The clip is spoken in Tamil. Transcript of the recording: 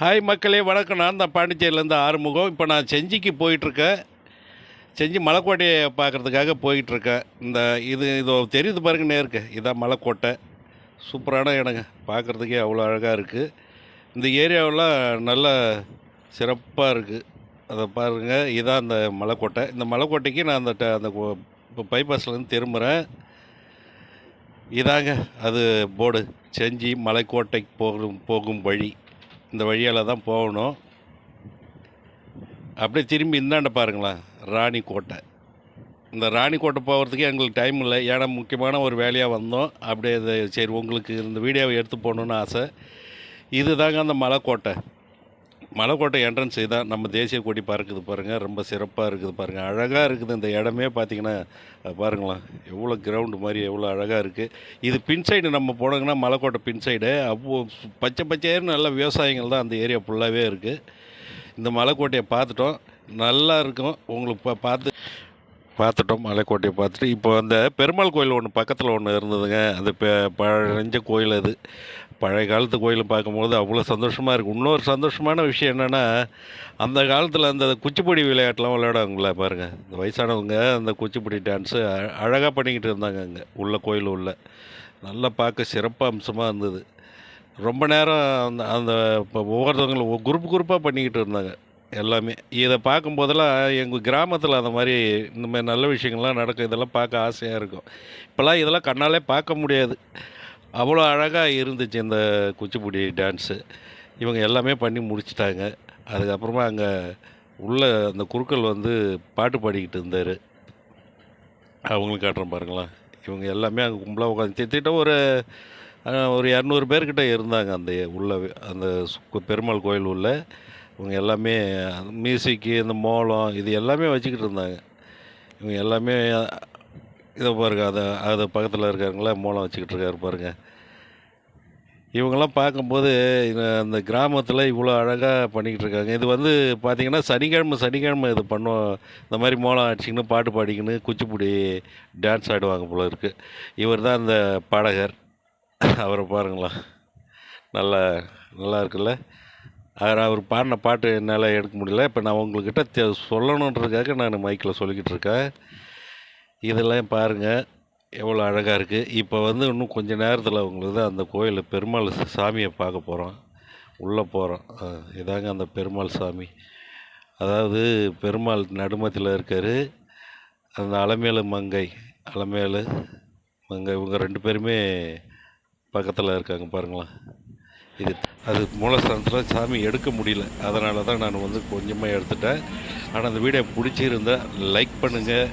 ஹாய் மக்களே வணக்கம். நான் தான் பாண்டிச்சேரியிலேருந்து ஆறுமுகம். இப்போ நான் செஞ்சிக்கு போயிட்டுருக்கேன். செஞ்சி மலைக்கோட்டையை பார்க்குறதுக்காக போயிட்டுருக்கேன். இந்த இது இது தெரியுது பாருங்க நேருக்கு. இதான் மலைக்கோட்டை. சூப்பரான இடங்க. பார்க்குறதுக்கே அவ்வளோ அழகாக இருக்குது இந்த ஏரியாவெல்லாம் நல்ல சிறப்பாக இருக்குது அதை பாருங்கள் இதான் அந்த மலைக்கோட்டை. இந்த மலைக்கோட்டைக்கு நான் அந்த அந்த இப்போ பைபாஸ்லேருந்து திரும்புகிறேன் இதாங்க அது போர்டு. செஞ்சி மலைக்கோட்டைக்கு போகும் போகும் வழி. இந்த வழியால் தான் போகணும். அப்படியே திரும்பி இந்தாண்ட பாருங்களேன் ராணிக்கோட்டை. இந்த ராணிக்கோட்டை போகிறதுக்கே எங்களுக்கு டைம் இல்லை. ஏன்னா முக்கியமான ஒரு வேலையாக வந்தோம். அப்படியே இது சரி உங்களுக்கு இந்த வீடியோவை எடுத்து போகணுன்னு ஆசை. இதுதாங்க அந்த மலைக்கோட்டை. மலைக்கோட்டை என்ட்ரன்ஸ் இதுதான் நம்ம தேசிய கொடி பறக்குது பாருங்கள் ரொம்ப சிறப்பாக இருக்குது பாருங்கள் அழகாக இருக்குது இந்த இடமே பார்த்தீங்கன்னா அது பாருங்களேன். எவ்வளோ கிரவுண்டு மாதிரி எவ்வளோ அழகாக இருக்குது இது பின் சைடு நம்ம போனோங்கன்னா மலைக்கோட்டை பின் சைடு அவ்வளோ பச்சை பச்சையர்னு நல்ல விவசாயங்கள் தான் அந்த ஏரியா ஃபுல்லாகவே இருக்குது இந்த மலைக்கோட்டையை பார்த்துட்டோம். நல்லா இருக்கும். உங்களுக்கு இப்போ பார்த்து பார்த்துட்டோம். மலைக்கோட்டையை பார்த்துட்டு. இப்போ அந்த பெருமாள் கோயில் ஒன்று பக்கத்தில் ஒன்று இருந்ததுங்க. அது பெ பழஞ்ச கோயில் அது. பழைய காலத்து கோயிலை பார்க்கும்போது அவ்வளோ சந்தோஷமாக இருக்குது இன்னொரு சந்தோஷமான விஷயம் என்னென்னா அந்த காலத்தில் அந்த குச்சிப்புடி விளையாட்டுலாம் விளையாடுவாங்களே பாருங்கள் இந்த வயசானவங்க அந்த குச்சிப்புடி டான்ஸு அழகாக பண்ணிக்கிட்டு இருந்தாங்க அங்கே உள்ள கோயில் உள்ள. நல்லா பார்க்க சிறப்பு அம்சமாக இருந்தது. ரொம்ப நேரம் அந்த அந்த இப்போ ஒவ்வொருத்தவங்களும் குரூப் குரூப்பாக பண்ணிக்கிட்டு இருந்தாங்க எல்லாமே. இதை பார்க்கும்போதெல்லாம் எங்கள் கிராமத்தில் அந்த மாதிரி இந்த மாதிரி நல்ல விஷயங்கள்லாம் நடக்கும் இதெல்லாம் பார்க்க ஆசையாக இருக்கும். இப்போல்லாம் இதெல்லாம் கண்ணாலே பார்க்க முடியாது. அவ்வளோ அழகாக இருந்துச்சு இந்த குச்சிப்புடி டான்ஸு இவங்க எல்லாமே பண்ணி முடிச்சிட்டாங்க. அதுக்கப்புறமா அங்கே உள்ள அந்த குருக்கள் வந்து பாட்டு பாடிக்கிட்டு இருந்தார். அவங்களுக்கு காட்டுறேன் பாருங்களேன். இவங்க எல்லாமே அங்கே கும்பலாக உட்காந்து திட்ட ஒரு ஒரு இரநூறு பேர்கிட்ட இருந்தாங்க அந்த உள்ள அந்த பெருமாள் கோயில் உள்ள. இவங்க எல்லாமே மியூசிக்கு இந்த மோளம் இது எல்லாமே வச்சுக்கிட்டு இருந்தாங்க. இவங்க எல்லாமே இதை பாருங்கள் அதை அது பக்கத்தில் இருக்காருங்களா மோளம் வச்சுக்கிட்டு இருக்காரு பாருங்கள் இவங்கெல்லாம் பார்க்கும்போது அந்த கிராமத்தில் இவ்வளோ அழகாக பண்ணிக்கிட்டு இருக்காங்க. இது வந்து பார்த்திங்கன்னா சனிக்கிழமை சனிக்கிழமை இது பண்ணுவோம். இந்த மாதிரி மோளம் அடிச்சிக்கின்னு பாட்டு பாடிக்கின்னு குச்சிப்புடி டான்ஸ் ஆடுவாங்க போல இருக்குது இவர் தான் அந்த பாடகர். அவரை பாருங்களா நல்லா நல்லா இருக்குல்ல? அவர் அவர் பாடின பாட்டு என்னால் எடுக்க முடியல. இப்போ நான் உங்கள்கிட்ட சொல்லணுன்றதுக்காக நான் மைக்கில் சொல்லிக்கிட்டு இருக்கேன். இதெல்லாம் பாருங்கள் எவ்வளோ அழகாக இருக்குது இப்போ வந்து இன்னும் கொஞ்ச நேரத்தில் உங்களுக்கு அந்த கோயிலில் பெருமாள் சாமியை பார்க்க போகிறோம் உள்ளே போகிறோம் இதாங்க அந்த பெருமாள் சாமி. அதாவது பெருமாள் நடுமத்தில் இருக்கார். அந்த அலமேலு மங்கை அலமேலு மங்கை இவங்க ரெண்டு பேருமே பக்கத்தில் இருக்காங்க பாருங்களேன். இது அது மூலஸ்தானத்தில் சாமி எடுக்க முடியல. அதனால தான் நான் வந்து கொஞ்சமாக எடுத்துட்டேன். ஆனால் அந்த வீடியோ பிடிச்சிருந்தா லைக் பண்ணுங்கள்